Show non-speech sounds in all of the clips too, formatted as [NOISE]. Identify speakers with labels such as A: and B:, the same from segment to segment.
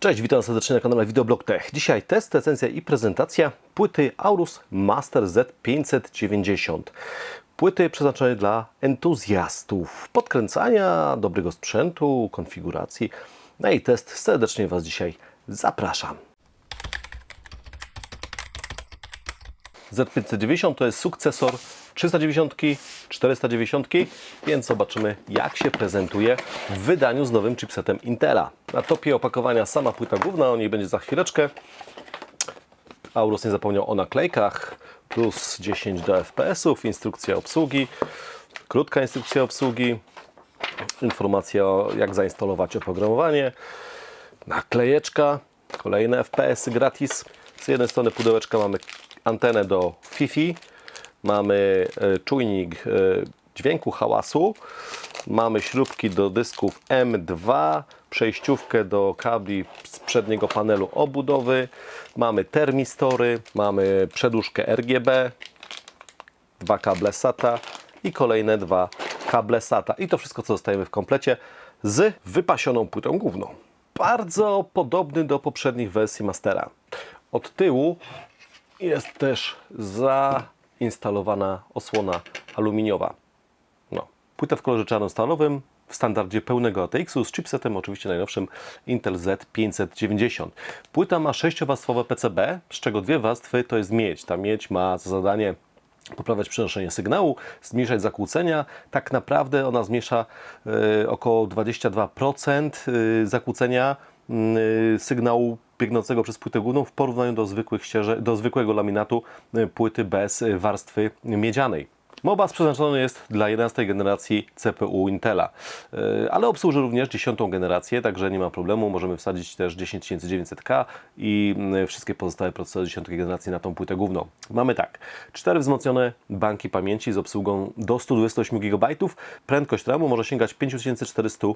A: Cześć, witam serdecznie na kanale Videoblog Tech. Dzisiaj test, recenzja i prezentacja płyty Aorus Master Z590. Płyty przeznaczonej dla entuzjastów podkręcania, dobrego sprzętu, konfiguracji. Na jej test serdecznie Was dzisiaj zapraszam. Z590 to jest sukcesor 390, 490, więc zobaczymy jak się prezentuje w wydaniu z nowym chipsetem Intela. Na topie opakowania sama płyta główna, o niej będzie za chwileczkę. Aurus nie zapomniał o naklejkach, plus 10 do FPS-ów, instrukcja obsługi, krótka instrukcja obsługi, informacja o jak zainstalować oprogramowanie, naklejeczka, kolejne FPS-y gratis. Z jednej strony pudełeczka mamy antenę do Fifi, mamy e, czujnik e, dźwięku, hałasu, mamy śrubki do dysków M2, przejściówkę do kabli z przedniego panelu obudowy, mamy termistory, mamy przedłużkę RGB, dwa kable SATA i kolejne dwa kable SATA. I to wszystko, co dostajemy w komplecie z wypasioną płytą główną. Bardzo podobny do poprzednich wersji Mastera. Od tyłu jest też zainstalowana osłona aluminiowa. No, płyta w kolorze czarno-stalowym w standardzie pełnego ATX-u z chipsetem oczywiście najnowszym Intel Z590. Płyta ma sześciowarstwowe PCB, z czego dwie warstwy to jest miedź. Ta miedź ma za zadanie poprawiać przenoszenie sygnału, zmniejszać zakłócenia. Tak naprawdę ona zmniejsza y, około 22% y, zakłócenia y, sygnału biegnącego przez płytę główną w porównaniu do, zwykłych do zwykłego laminatu y, płyty bez y, warstwy miedzianej. Mobas przeznaczony jest dla 11 generacji CPU Intela, Yy, ale obsłuży również 10 generację, także nie ma problemu. Możemy wsadzić też 10900K i yy, wszystkie pozostałe procesory 10 generacji na tą płytę główną. Mamy tak, cztery wzmocnione banki pamięci z obsługą do 128 GB. Prędkość RAMu może sięgać 5400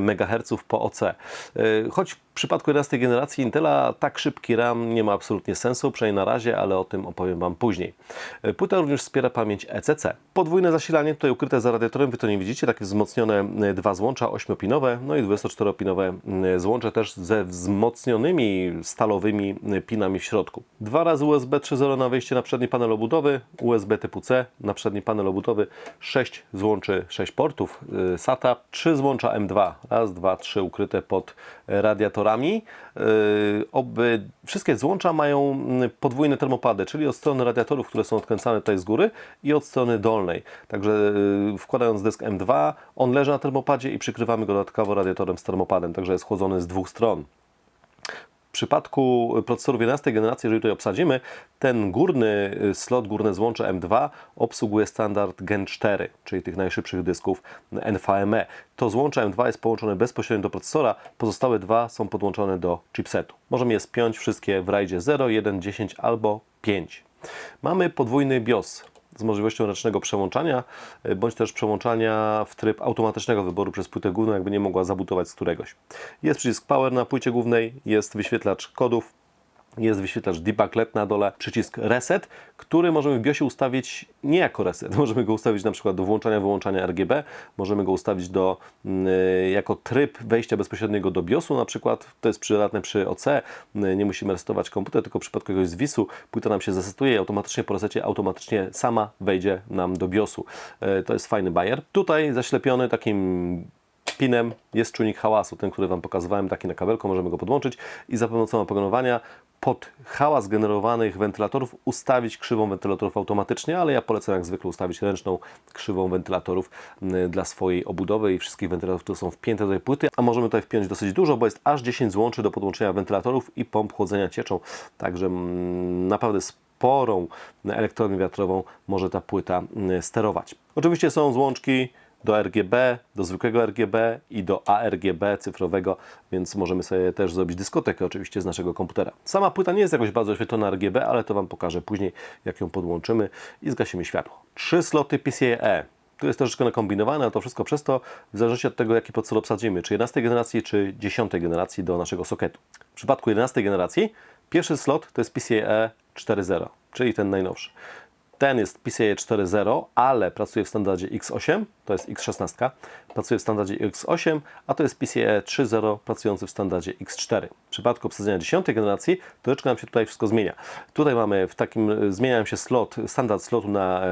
A: MHz po OC. Yy, Choć w przypadku 11 generacji Intela tak szybki RAM nie ma absolutnie sensu, przynajmniej na razie, ale o tym opowiem Wam później. Yy, Płyta również wspiera pamięć ECC. Podwójne zasilanie tutaj ukryte za radiatorem, Wy to nie widzicie, takie wzmocnione y, dwa złącza 8-pinowe, no i 24-pinowe y, złącze też ze wzmocnionymi stalowymi y, pinami w środku. Dwa razy USB 3.0 na wejście na przedni panel obudowy, USB typu C na przedni panel obudowy, 6 złączy, 6 portów SATA, 3 złącza M2, raz, dwa, trzy ukryte pod radiatorami. Oby wszystkie złącza mają podwójne termopady, czyli od strony radiatorów, które są odkręcane tutaj z góry i od strony dolnej. Także y, wkładając dysk M2, on leży na termopadzie i przykrywamy go dodatkowo radiatorem z termopadem, także jest chłodzony z dwóch stron. W przypadku procesorów 11 generacji, jeżeli tutaj obsadzimy, ten górny y, slot, górne złącze M2 obsługuje standard Gen 4, czyli tych najszybszych dysków NVMe. To złącze M2 jest połączone bezpośrednio do procesora, pozostałe dwa są podłączone do chipsetu. Możemy je spiąć wszystkie w RAIDzie 0, 1, 10 albo 5. Mamy podwójny BIOS z możliwością ręcznego przełączania, y, bądź też przełączania w tryb automatycznego wyboru przez płytę główną, jakby nie mogła zabutować z któregoś. Jest przycisk Power na płycie głównej, jest wyświetlacz kodów, jest wyświetlacz debug na dole, przycisk reset, który możemy w BIOSie ustawić nie jako reset. [LAUGHS] Możemy go ustawić na przykład do włączania, wyłączania RGB, możemy go ustawić do, y, jako tryb wejścia bezpośredniego do BIOSu na przykład. To jest przydatne przy OC, y, nie musimy resetować komputer, tylko w przypadku jakiegoś zwisu płyta nam się zasetuje i automatycznie po resecie automatycznie sama wejdzie nam do BIOSu. Y, to jest fajny bajer. Tutaj zaślepiony takim pinem jest czujnik hałasu, ten, który Wam pokazywałem, taki na kabelku, możemy go podłączyć i za pomocą oprogramowania pod hałas generowanych wentylatorów ustawić krzywą wentylatorów automatycznie, ale ja polecam jak zwykle ustawić ręczną krzywą wentylatorów y, dla swojej obudowy i wszystkich wentylatorów, które są wpięte do tej płyty, a możemy tutaj wpiąć dosyć dużo, bo jest aż 10 złączy do podłączenia wentylatorów i pomp chłodzenia cieczą, także mm, naprawdę sporą elektrownię wiatrową może ta płyta y, sterować. Oczywiście są złączki do RGB, do zwykłego RGB i do ARGB cyfrowego, więc możemy sobie też zrobić dyskotekę oczywiście z naszego komputera. Sama płyta nie jest jakoś bardzo oświetlona RGB, ale to Wam pokażę później, jak ją podłączymy i zgasimy światło. Trzy sloty PCIe. Tu jest troszeczkę nakombinowane, ale to wszystko przez to, w zależności od tego, jaki procesor obsadzimy, czy 11 generacji, czy 10 generacji do naszego sokietu. W przypadku 11 generacji pierwszy slot to jest PCIe 4.0, czyli ten najnowszy. Ten jest PCIe 4.0, ale pracuje w standardzie X8, to jest X16, pracuje w standardzie X8, a to jest PCIe 3.0 pracujący w standardzie X4. W przypadku obsadzenia 10 generacji troszeczkę nam się tutaj wszystko zmienia. Tutaj mamy w takim, zmienia się slot, standard slotu na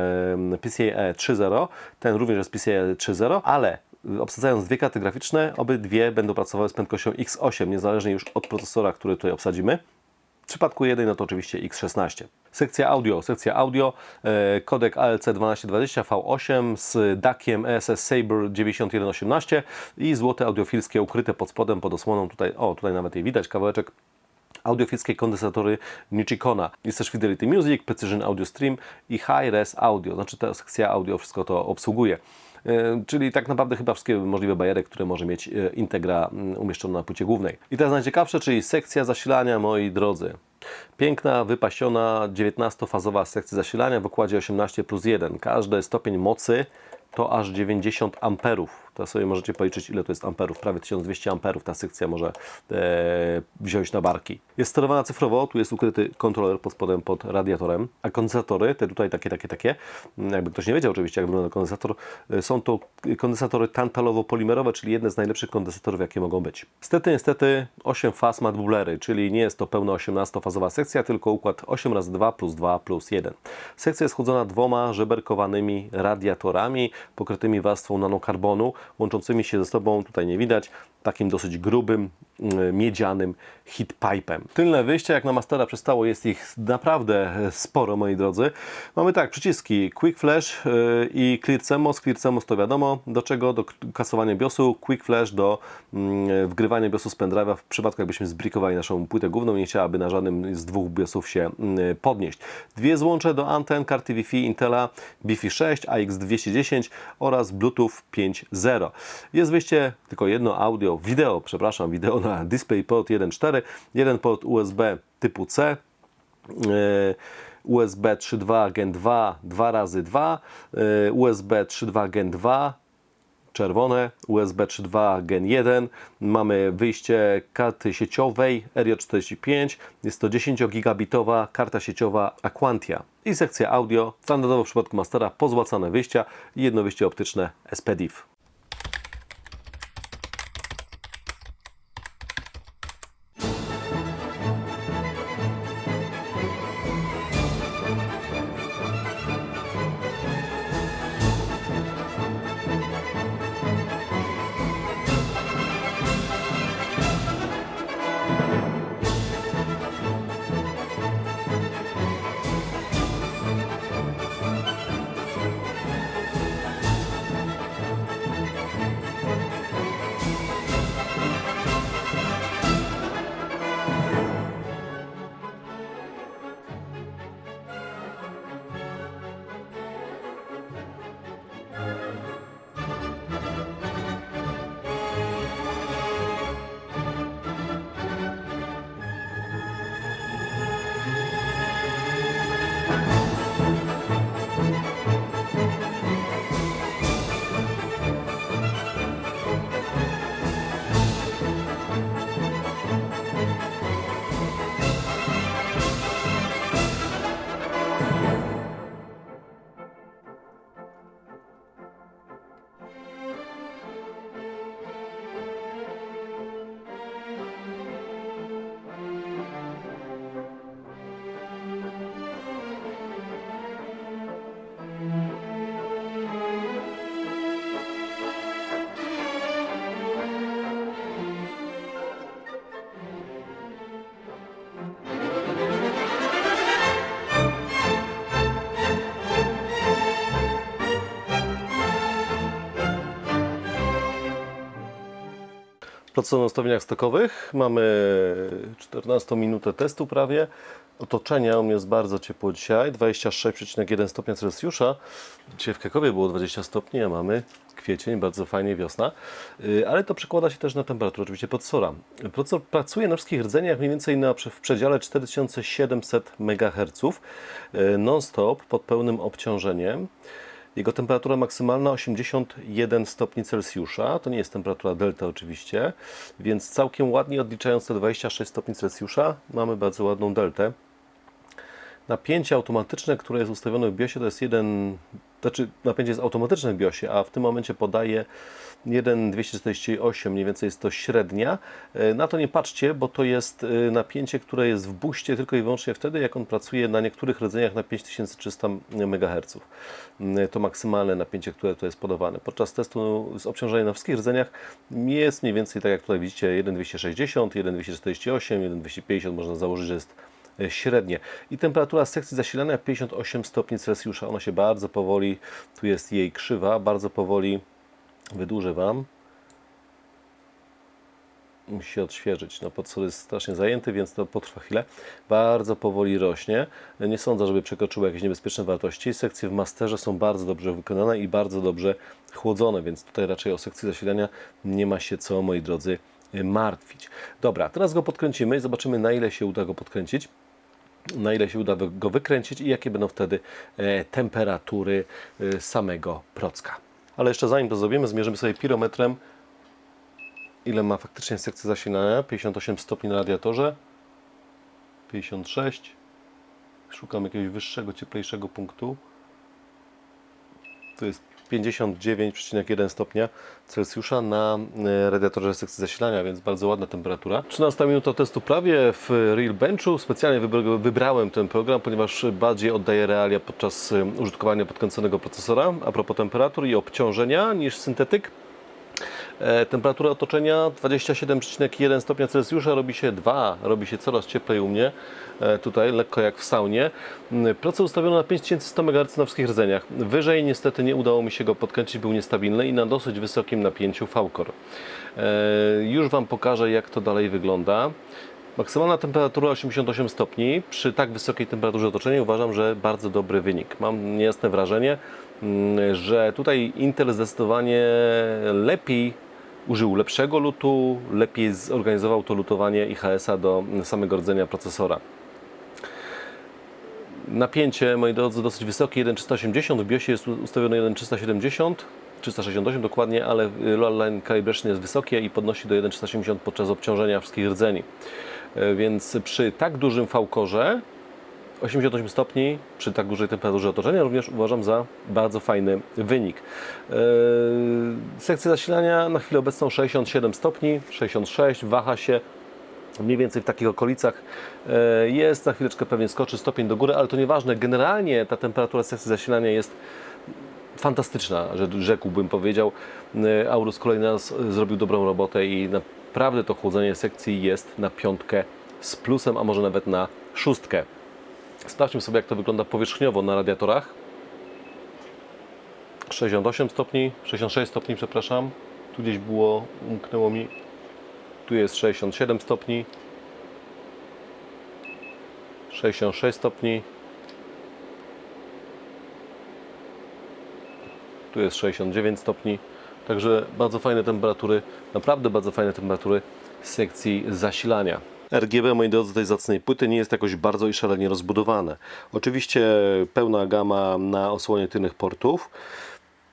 A: e, PCIe 3.0, ten również jest PCIe 3.0, ale obsadzając dwie karty graficzne, obydwie będą pracowały z prędkością X8, niezależnie już od procesora, który tutaj obsadzimy. W przypadku jednej, no to oczywiście X16. Sekcja audio, sekcja audio, e, kodek ALC 1220 V8 z DAC-iem ESS Sabre 9118 i złote audiofilskie ukryte pod spodem, pod osłoną. Tutaj, o, tutaj nawet je widać, kawałeczek audiofilskie kondensatory Nichicona. Jest też Fidelity Music, Precision Audio Stream i High Res Audio. Znaczy ta sekcja audio wszystko to obsługuje. E, Czyli tak naprawdę chyba wszystkie możliwe bajery, które może mieć e, Integra mm, umieszczona na płycie głównej. I teraz najciekawsze, czyli sekcja zasilania, moi drodzy. Piękna, wypasiona, 19-fazowa sekcja zasilania w układzie 18 plus 1. Każdy stopień mocy to aż 90 amperów. To sobie możecie policzyć, ile to jest amperów. Prawie 1200 amperów ta sekcja może e, wziąć na barki. Jest sterowana cyfrowo, tu jest ukryty kontroler pod spodem pod radiatorem, a kondensatory, te tutaj takie, takie, takie, jakby ktoś nie wiedział oczywiście, jak wygląda kondensator, e, są to kondensatory tantalowo-polimerowe, czyli jedne z najlepszych kondensatorów, jakie mogą być. Niestety, niestety 8 faz ma dublery, czyli nie jest to pełna 18-fazowa sekcja, tylko układ 8 razy 2 plus 2 plus 1. Sekcja jest chłodzona dwoma żeberkowanymi radiatorami pokrytymi warstwą nanokarbonu, łączącymi się ze sobą, tutaj nie widać, takim dosyć grubym, mm, miedzianym heatpipem. Tylne wyjścia, jak na Mastera przystało, jest ich naprawdę sporo, moi drodzy. Mamy tak, przyciski Quick Flash yy, i Clear CMOS. Clear CMOS to wiadomo, do czego? Do kasowania BIOSu, Quick Flash do mm, wgrywania BIOSu z pendrive'a w przypadku, jakbyśmy zbrikowali naszą płytę główną nie chciałaby na żadnym z dwóch BIOSów się mm, podnieść. Dwie złącze do anten karty Wi-Fi Intela Wi-Fi 6, AX210 oraz Bluetooth 5.0. Jest wyjście tylko jedno audio, wideo, przepraszam, wideo na DisplayPort 1.4, jeden port USB typu C, yy, USB 3.2 Gen 2 2 razy 2 yy, USB 3.2 Gen 2 czerwone, USB 3.2 Gen 1, mamy wyjście karty sieciowej RJ45, jest to 10 gigabitowa karta sieciowa Aquantia i sekcja audio, standardowo w przypadku Mastera pozłacane wyjścia i jedno wyjście optyczne SPDIF. Procesor na ustawieniach stokowych. Mamy 14 minutę testu prawie. Otoczenie u mnie jest bardzo ciepło dzisiaj. 26,1 stopnia Celsjusza. Dzisiaj w Krakowie było 20 stopni, a mamy kwiecień, bardzo fajnie wiosna. Yy, Ale to przekłada się też na temperaturę oczywiście procesora. Procesor pracuje na wszystkich rdzeniach mniej więcej na, w przedziale 4700 MHz yy, non-stop pod pełnym obciążeniem. Jego temperatura maksymalna 81 stopni Celsjusza. To nie jest temperatura delta oczywiście, więc całkiem ładnie odliczając te 26 stopni Celsjusza mamy bardzo ładną deltę. Napięcie automatyczne, które jest ustawione w BIOSie, to jest jeden, znaczy napięcie jest automatyczne w BIOSie, a w tym momencie podaje 1,248, mniej więcej jest to średnia. E, Na to nie patrzcie, bo to jest e, napięcie, które jest w buście tylko i wyłącznie wtedy, jak on pracuje na niektórych rdzeniach na 5300 MHz. Mm, To maksymalne napięcie, które tu jest podawane. Podczas testu z obciążenia na wszystkich rdzeniach jest mniej więcej tak jak tutaj widzicie 1,260, 1,248, 1,250 można założyć, że jest e, średnie. I temperatura sekcji zasilania 58 stopni Celsjusza. Ona się bardzo powoli, tu jest jej krzywa, bardzo powoli wydłużę Wam. Musi się odświeżyć. No, podsol jest strasznie zajęty, więc to potrwa chwilę. Bardzo powoli rośnie. Nie sądzę, żeby przekroczyło jakieś niebezpieczne wartości. Sekcje w masterze są bardzo dobrze wykonane i bardzo dobrze chłodzone, więc tutaj raczej o sekcji zasilania nie ma się co, moi drodzy, martwić. Dobra, teraz go podkręcimy i zobaczymy, na ile się uda go podkręcić na ile się uda go wykręcić i jakie będą wtedy e, temperatury e, samego procka. Ale jeszcze zanim to zrobimy, zmierzymy sobie pirometrem, ile ma faktycznie sekcja zasilania. 58 stopni na radiatorze, 56. Szukam jakiegoś wyższego, cieplejszego punktu. To jest 59,1 stopnia Celsjusza na e, radiatorze sekcji zasilania, więc bardzo ładna temperatura. 13 minuta testu prawie w Real Benchu. Specjalnie wybra- wybrałem ten program, ponieważ bardziej oddaje realia podczas e, użytkowania podkręconego procesora a propos temperatur i obciążenia niż syntetyk. E, Temperatura otoczenia 27,1 stopnia Celsjusza, robi się 2, robi się coraz cieplej u mnie, e, tutaj lekko jak w saunie. Mm, Proces ustawiono na 5100 MHz na wszystkich rdzeniach. Wyżej niestety nie udało mi się go podkręcić, był niestabilny i na dosyć wysokim napięciu V-Core. E, Już Wam pokażę jak to dalej wygląda. Maksymalna temperatura 88 stopni. Przy tak wysokiej temperaturze otoczenia uważam, że bardzo dobry wynik. Mam niejasne wrażenie, mm, że tutaj Intel zdecydowanie lepiej użył lepszego lutu, lepiej zorganizował to lutowanie IHS-a do samego rdzenia procesora. Napięcie, moi drodzy, dosyć wysokie, 1,380. W BIOSie jest ustawione 1,370. 368 dokładnie, ale line calibration jest wysokie i podnosi do 1,370 podczas obciążenia wszystkich rdzeni. E, Więc przy tak dużym V-korze 88 stopni przy tak dużej temperaturze otoczenia również uważam za bardzo fajny wynik. Yy, sekcja zasilania na chwilę obecną 67 stopni, 66, waha się mniej więcej w takich okolicach Yy, jest, za chwileczkę pewnie skoczy stopień do góry, ale to nieważne, generalnie ta temperatura sekcji zasilania jest fantastyczna, rzekłbym powiedział. Yy, Aurus kolejny raz zrobił dobrą robotę i naprawdę to chłodzenie sekcji jest na piątkę z plusem, a może nawet na szóstkę. Sprawdźmy sobie, jak to wygląda powierzchniowo na radiatorach. 68 stopni, 66 stopni, przepraszam. Tu gdzieś było, umknęło mi. Tu jest 67 stopni. 66 stopni. Tu jest 69 stopni. Także bardzo fajne temperatury, naprawdę bardzo fajne temperatury sekcji zasilania. RGB, moi drodzy, tej zacnej płyty nie jest jakoś bardzo i szalenie rozbudowane. Oczywiście pełna gama na osłonie tylnych portów.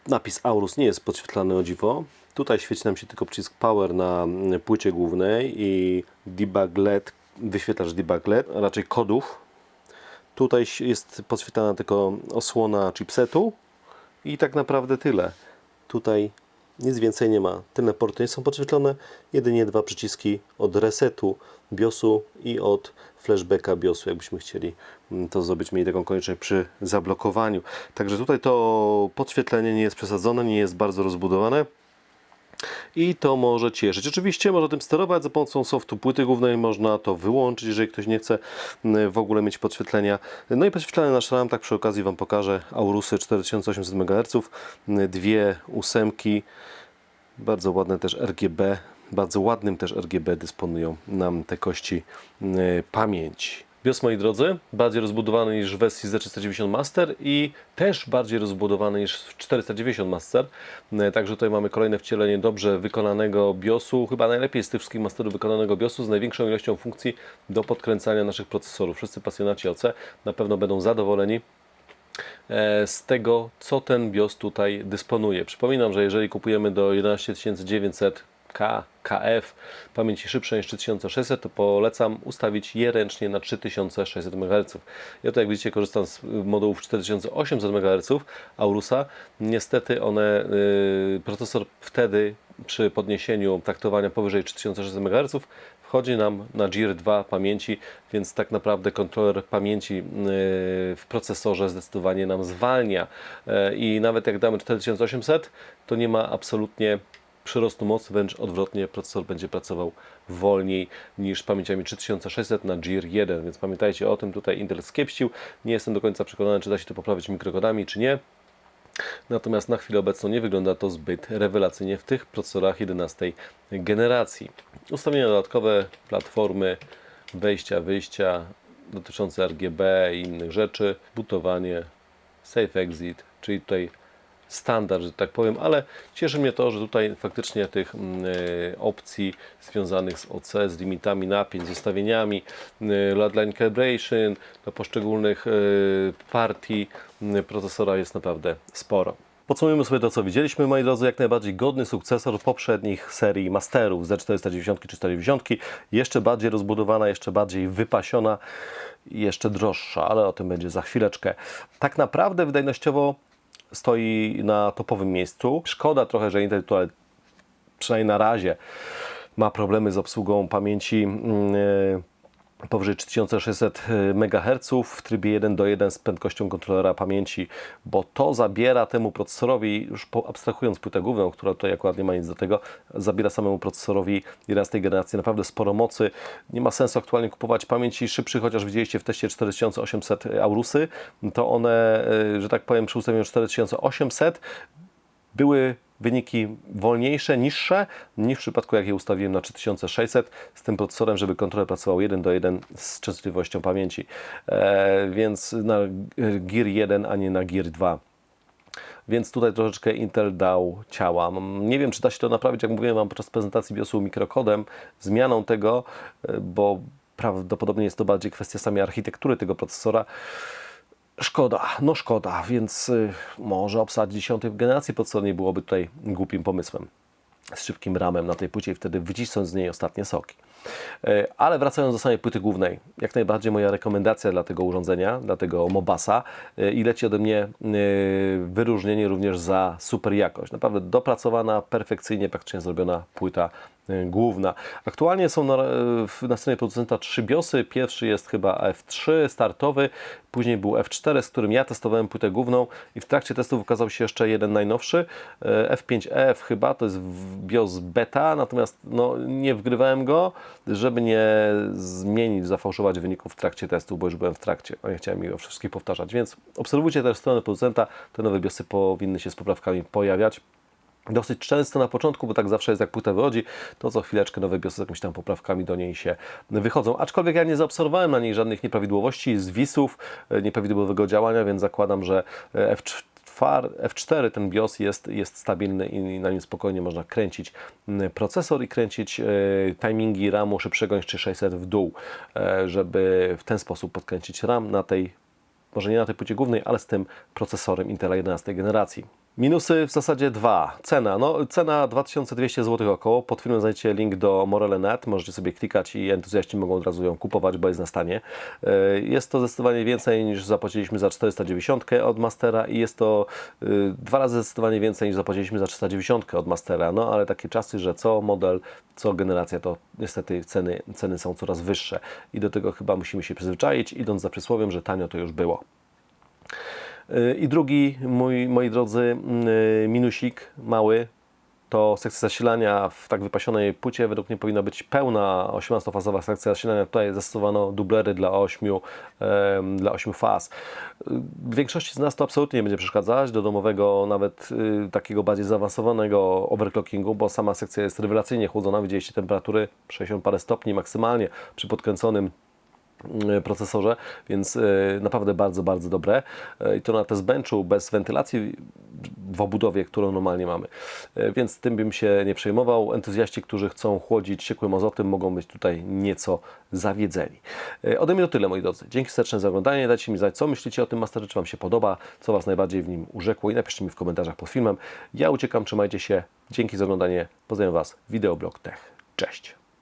A: Napis Aurus nie jest podświetlany o dziwo. Tutaj świeci nam się tylko przycisk Power na płycie głównej i debug LED, wyświetlacz debug LED, a raczej kodów. Tutaj jest podświetlana tylko osłona chipsetu i tak naprawdę tyle. Tutaj nic więcej nie ma. Tylne porty nie są podświetlone, jedynie dwa przyciski od resetu BIOSu i od flashbacka BIOSu, jakbyśmy chcieli mm, to zrobić, mieli taką konieczność przy zablokowaniu. Także tutaj to podświetlenie nie jest przesadzone, nie jest bardzo rozbudowane. I to może cieszyć. Oczywiście można tym sterować za pomocą softu płyty głównej, można to wyłączyć, jeżeli ktoś nie chce mm, w ogóle mieć podświetlenia. No i podświetlany nasz RAM, tak przy okazji Wam pokażę, Aurusy 4800 MHz, mm, dwie ósemki, bardzo ładne też RGB, bardzo ładnym też RGB dysponują nam te kości y, pamięci. BIOS, moi drodzy, bardziej rozbudowany niż w wersji Z490 Master i też bardziej rozbudowany niż w 490 Master. Y, Także tutaj mamy kolejne wcielenie dobrze wykonanego BIOSu, chyba najlepiej z tych wszystkich masterów wykonanego BIOSu z największą ilością funkcji do podkręcania naszych procesorów. Wszyscy pasjonaci OC na pewno będą zadowoleni e, z tego, co ten BIOS tutaj dysponuje. Przypominam, że jeżeli kupujemy do 11900 K, KF, pamięci szybszej niż 3600, to polecam ustawić je ręcznie na 3600 MHz. Ja to jak widzicie korzystam z modułów 4800 MHz Aurusa. Niestety one, y, procesor wtedy przy podniesieniu taktowania powyżej 3600 MHz wchodzi nam na GIR 2 pamięci, więc tak naprawdę kontroler pamięci yy, w procesorze zdecydowanie nam zwalnia. Yy, I nawet jak damy 4800, to nie ma absolutnie przyrostu mocy, wręcz odwrotnie, procesor będzie pracował wolniej niż pamięciami 3600 na GIR 1, więc pamiętajcie o tym, tutaj Intel skiepścił. Nie jestem do końca przekonany, czy da się to poprawić mikrokodami, czy nie. Natomiast na chwilę obecną nie wygląda to zbyt rewelacyjnie w tych procesorach 11 generacji. Ustawienia dodatkowe, platformy, wejścia, wyjścia dotyczące RGB i innych rzeczy, butowanie, safe exit, czyli tutaj standard, że tak powiem, ale cieszy mnie to, że tutaj faktycznie tych mm, e, opcji związanych z OC, z limitami napięć, z ustawieniami, y, line calibration do poszczególnych y, partii y, procesora jest naprawdę sporo. Podsumujmy sobie to, co widzieliśmy, moi drodzy, jak najbardziej godny sukcesor poprzednich serii Masterów Z490 czy 490, jeszcze bardziej rozbudowana, jeszcze bardziej wypasiona, jeszcze droższa, ale o tym będzie za chwileczkę. Tak naprawdę wydajnościowo stoi na topowym miejscu. Szkoda trochę, że Intel tutaj, przynajmniej na razie, ma problemy z obsługą pamięci yy, powyżej 3600 MHz w trybie 1 do 1 z prędkością kontrolera pamięci, bo to zabiera temu procesorowi, już abstrahując płytę główną, która tutaj akurat nie ma nic do tego, zabiera samemu procesorowi 11 generacji naprawdę sporo mocy. Nie ma sensu aktualnie kupować pamięci szybszych, chociaż widzieliście w teście 4800 Aurusy, to one, e, że tak powiem, przy ustawieniu 4800 były wyniki wolniejsze, niższe niż w przypadku jak je ustawiłem na 3600 z tym procesorem, żeby kontroler pracował 1 do 1 z częstotliwością pamięci. E, więc na Gear 1, a nie na Gear 2 więc tutaj troszeczkę Intel dał ciała. Nie wiem, czy da się to naprawić, jak mówiłem Wam podczas prezentacji BIOSu mikrokodem, zmianą tego, e, bo prawdopodobnie jest to bardziej kwestia samej architektury tego procesora. Szkoda, no szkoda, więc y, może obsadzić 10 generacji procesor nie byłoby tutaj głupim pomysłem. Z szybkim ramem na tej płycie i wtedy wycisnąć z niej ostatnie soki. E, ale wracając do samej płyty głównej, jak najbardziej moja rekomendacja dla tego urządzenia, dla tego Mobasa e, i leci ode mnie e, wyróżnienie również za super jakość. Naprawdę dopracowana, perfekcyjnie, praktycznie zrobiona płyta główna. Aktualnie są na, na stronie producenta trzy BIOSy. Pierwszy jest chyba F3 startowy, później był F4, z którym ja testowałem płytę główną i w trakcie testów ukazał się jeszcze jeden najnowszy, F5F chyba, to jest BIOS beta, natomiast no, nie wgrywałem go, żeby nie zmienić, zafałszować wyników w trakcie testu, bo już byłem w trakcie, a nie chciałem ich wszystkich powtarzać. Więc obserwujcie też stronę producenta, te nowe BIOSy powinny się z poprawkami pojawiać dosyć często na początku, bo tak zawsze jest jak płyta wychodzi, to co chwileczkę nowe BIOSy z jakimiś tam poprawkami do niej się wychodzą. Aczkolwiek ja nie zaobserwowałem na niej żadnych nieprawidłowości, zwisów, e, nieprawidłowego działania, więc zakładam, że F4 F4 ten BIOS jest, jest stabilny i na nim spokojnie można kręcić procesor i kręcić e, timingi RAMu szybszego niż 3600 w dół, e, żeby w ten sposób podkręcić RAM na tej, może nie na tej płycie głównej, ale z tym procesorem Intela 11 generacji. Minusy w zasadzie dwa. Cena. No, cena 2200 zł około. Pod filmem znajdziecie link do Morele.net. Możecie sobie klikać i entuzjaści mogą od razu ją kupować, bo jest na stanie. E, jest to zdecydowanie więcej niż zapłaciliśmy za 490 od Mastera i jest to e, dwa razy zdecydowanie więcej niż zapłaciliśmy za 390 od Mastera. No ale takie czasy, że co model, co generacja, to niestety ceny, ceny są coraz wyższe i do tego chyba musimy się przyzwyczaić, idąc za przysłowiem, że tanio to już było. I drugi, mój, moi drodzy, mm, minusik mały, to sekcja zasilania w tak wypasionej płycie według mnie powinna być pełna 18-fazowa sekcja zasilania. Tutaj zastosowano dublery dla 8, dla 8 faz. W większości z nas to absolutnie nie będzie przeszkadzać do domowego, nawet y, takiego bardziej zaawansowanego overclockingu, bo sama sekcja jest rewelacyjnie chłodzona. Widzieliście temperatury 60 parę stopni maksymalnie przy podkręconym procesorze, więc e, naprawdę bardzo, bardzo dobre. E, I to na test benchu bez wentylacji w obudowie, którą normalnie mamy. E, Więc tym bym się nie przejmował. Entuzjaści, którzy chcą chłodzić ciekłym azotem, mogą być tutaj nieco zawiedzeni. E, Ode mnie to tyle, moi drodzy. Dzięki serdeczne za oglądanie. Dajcie mi znać, co myślicie o tym masterze, czy Wam się podoba, co Was najbardziej w nim urzekło i napiszcie mi w komentarzach pod filmem. Ja uciekam, trzymajcie się. Dzięki za oglądanie. Pozdrawiam Was. Wideoblog Tech. Cześć.